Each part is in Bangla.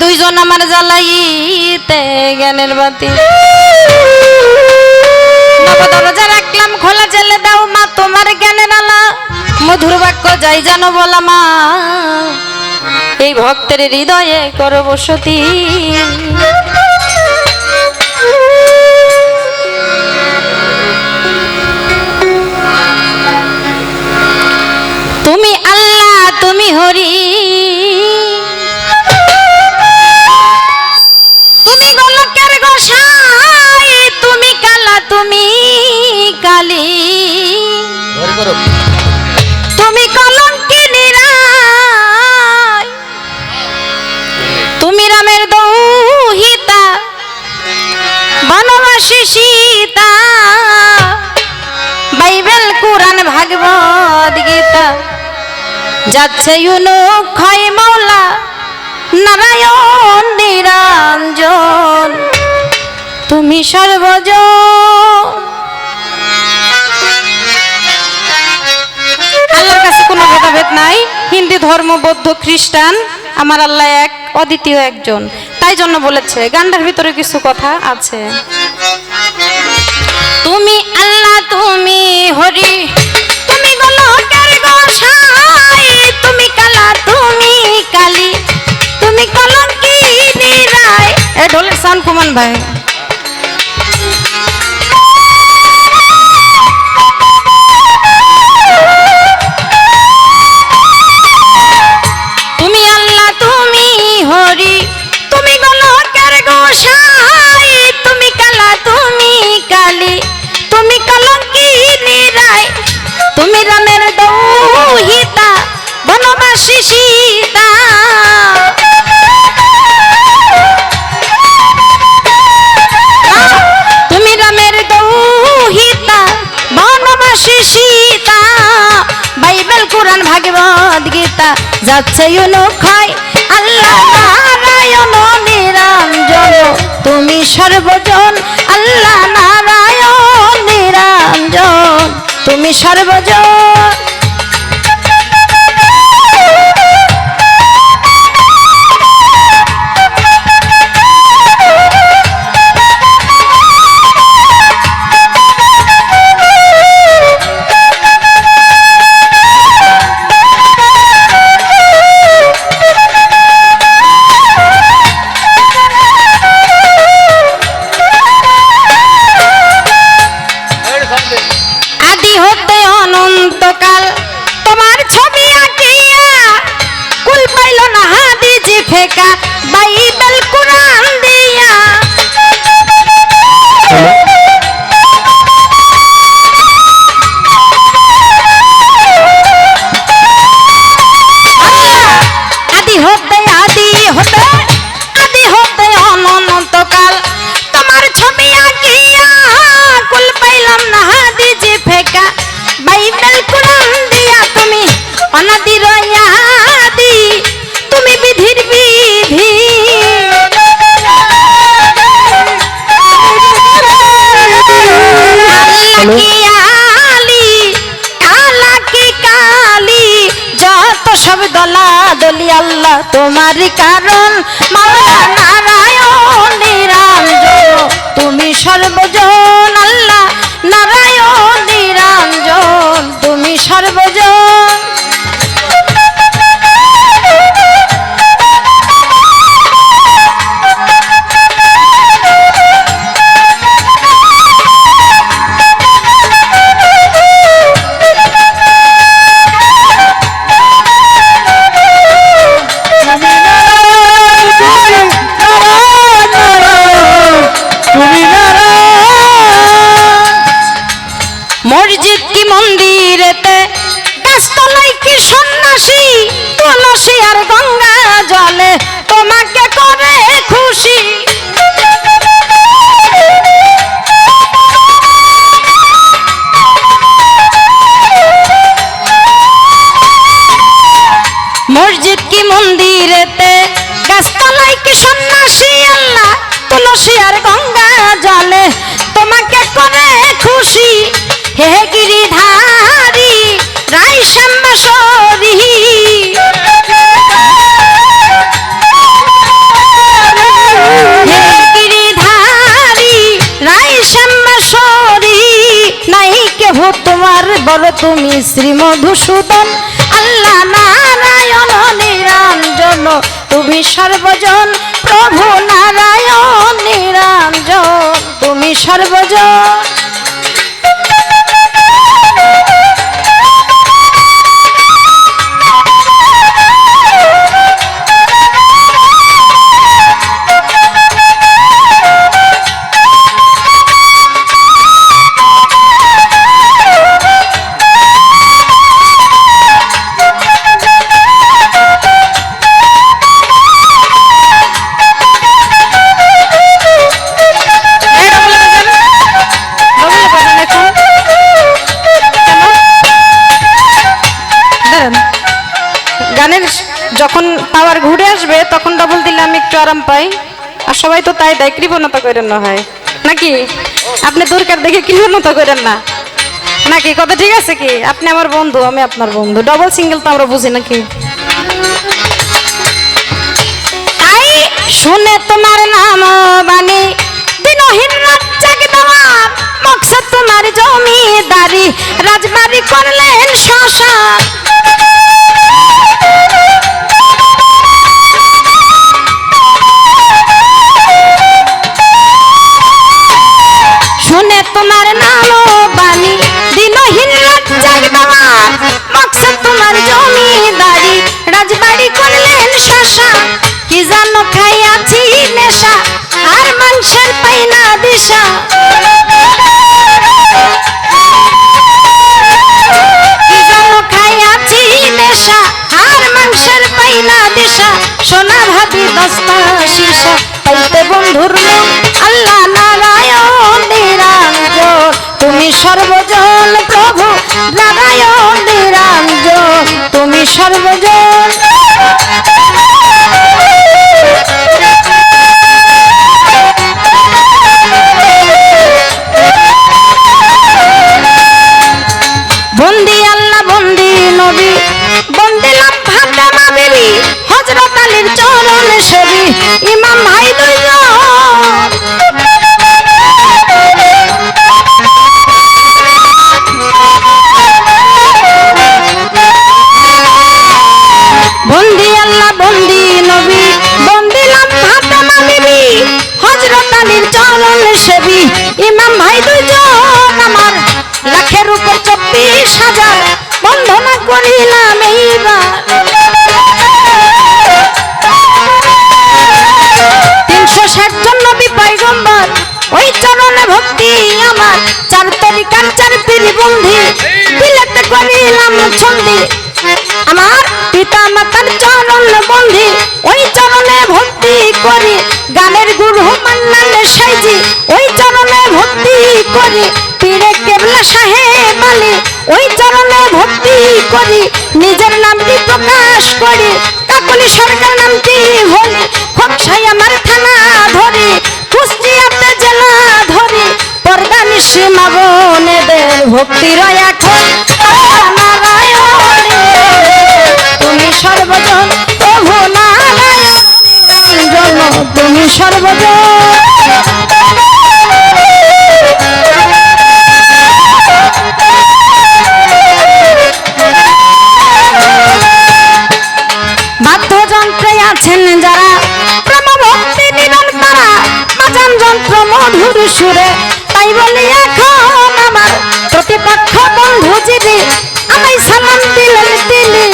দুইজন আমার জ্বালাইতে জ্ঞানের বাতি। দরজা রাখলাম, খোলা জেলে দাও মা, তোমার জ্ঞানের আলা। মধুর বাক্য যাই জানো বলা মা। এই ভক্তের হৃদয়ে করো বসতি তুমি আল্লাহ, তুমি হরি। কোরআন ভাগবত গীতা। যাচ্ছে খয় মৌলা নারায়ণ নিরঞ্জন। তুমি সর্বজন আল্লাহর কাছে কোনো ভেদাভেদ নাই। হিন্দু ধর্ম, বৌদ্ধ, খ্রিস্টান, আমার আল্লাহ এক, অদ্বিতীয় একজন। তাই জন্য বলেছে, গানটার ভিতরে কিছু কথা আছে। তুমি আল্লাহ, তুমি হরি। তুমি গোলকের গোসাই, তুমি কালা, তুমি কালী। তুমি কলঙ্কি রায়। এ ঢোলের সাউন্ড, কুমান ভাই। যাচ্ছে যাচ্ছে খাই আল্লাহ নারায়ণ নিরঞ্জন। তুমি সর্বজন। আল্লাহ নারায়ণ নিরঞ্জন। তুমি সর্বজন। তোমারই কারণ মাওলা একটি মন্দিরেতে ব্যস্ত নাই কি সন্ন্যাসী? তুলসী আর গঙ্গা জলে তোমাকে করে খুশি। মসজিদ কি মন্দিরেতে ব্যস্ত নাই কি সন্ন্যাসী? তুমি শ্রী মধুসূদন। আল্লাহ নারায়ণ নিরঞ্জন তুমি সর্বজন। প্রভু নারায়ণ নিরঞ্জন তুমি সর্বজন। গানের যখন পাওয়ার ঘুরে আসবে, তখন ডবল দিলে আমি একটু আরাম পাই। আর সবাই তো তাই দেয়, কৃপণতা করেন না হয়। নাকি? আপনি দরকার দেখে কৃপণতা করেন না। নাকি? কথা ঠিক আছে কি? আপনি আমার বন্ধু, আমি আপনার বন্ধু। ডবল সিঙ্গেল তো আমরা বুঝি নাকি? শুনে তোমার নাম বাণী। দিনহীন নেশা আর মানুষের পাই না দিশা। নেশা, আর মানুষের পাই না দিশা। সোনা ভাবি দস্তা শিশা পাইতে বন্ধুর আল্লাহ নারায়ণ নিরঞ্জন। তুমি সর্বজন প্রভু, নারায়ণ নিরঞ্জন। তুমি সর্বজন বন্দি নবী বন্দিলাম ফাতেমা বিবি হযরত আলীর চরণ সেবী। ইমাম ভাই দুইজন। বন্দি আল্লাহ, বন্দি নবী। বন্দিলাম ফাতেমা বিবি হযরত আলীর চরণ সেবী। ইমাম ভাই দুইজন। আমার লাখের উপর চব্বিশ হাজার। বন্ধনা করিলাম এইবার। তিনশো ষাট জন নবী পয়গম্বর, ওই চরণে ভক্তি আমার। চার তরিকার চার পীরি বন্ধি বিলেতে করিলাম ছন্দি। আমার পিতা মাতার চরণ বন্ধি, ওই চরণে ভক্তি করি। গানের গুরু মান্নান সাইজি ওই চরণে ভক্তি করি। পীরে কেবলা সাহেব করি, নিজের নামটি প্রকাশ করি কাকলি সরকার নামটি হলি খোকসাই আমার থানা ধরি, কুষ্টিয়াতে জেলা ধরি পর্দা নিসীমা বনেদের ভক্তি রয় এখন। তুমি সর্বজন প্রভু নারায়ণ, তুমি সর্বজন যন্ত্র মধুর সুরে, তাই বলি এখন আমার প্রতিপক্ষ বন্ধু জিবি আমায় সালাম দিলেন দিলি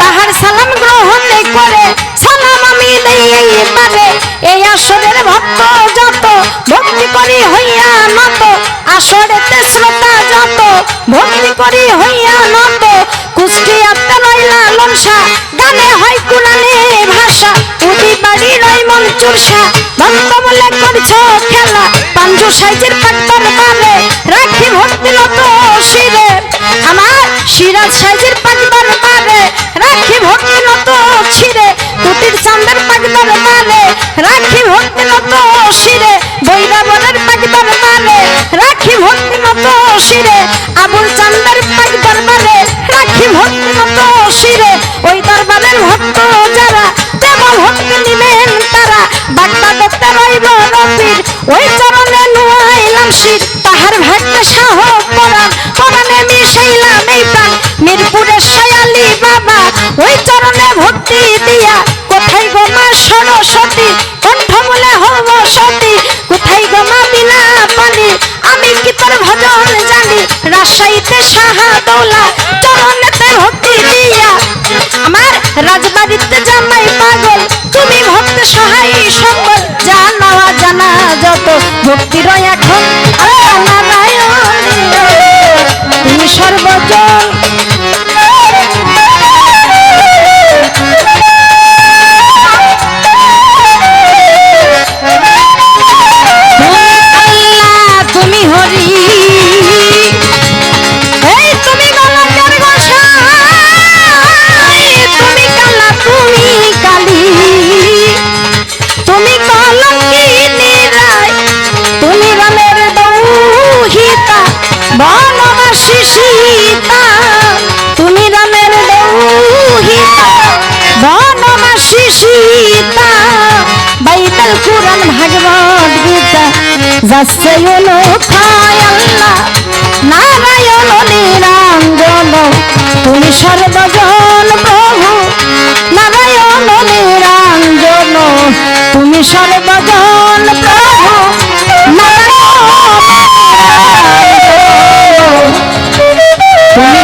তাহার সালাম গ্রহণ করে সালাম আমি দেই এইবারে। এই আসরের ভক্ত যত, ভক্তি করি হইয়া নত। আসরেতে শ্রোতা যত, ভক্তি করি হইয়া নত। কুষ্টিয়াতে রইলা লনসা গানে হয় ভাষা বাড়ি রই মন চুরসা ভক্ত বলে করছ খেলা। পাঞ্জু সাইজের পাট্টার বালে রাখি ভক্তি নত শিরে। আমার সিরাজ সাইজের পাট্টার বালে রাখি ভক্তি নত ছিরে কুটির চান্দার পাগদার বালে মুন্সির তাহার ভক্ত সাহ পরাণ। পরাণে মিশাইলাম এই প্রাণ। মিরপুরের সয়ালি বাবা, ওই চরণে ভক্তি দিয়া। কোথায় গো মা সরস্বতী? কণ্ঠ মূলে হব সতী। কোথায় গো মা বিনা পানি আমি কি তোর ভজন জানি? রাজশাহীতে সাহা দৌলা, চরণেতে ভক্তি দিয়া। আমার রাজবাড়িতে জামাই পাগল, তুমি ভক্ত সহায় সম্বল জানা জানা যত ভক্তির এখন তুমি শ্রী সীতা বাইতাল কোরআন ভগবত গীতা। যাচ্ছেন আল্লাহ, নারায়ণ নিরঞ্জন তুমি সর্বজন প্রভু, নারায়ণ নিরঞ্জন তুমি সর্বজন প্রভু, নারায়ণ তুমি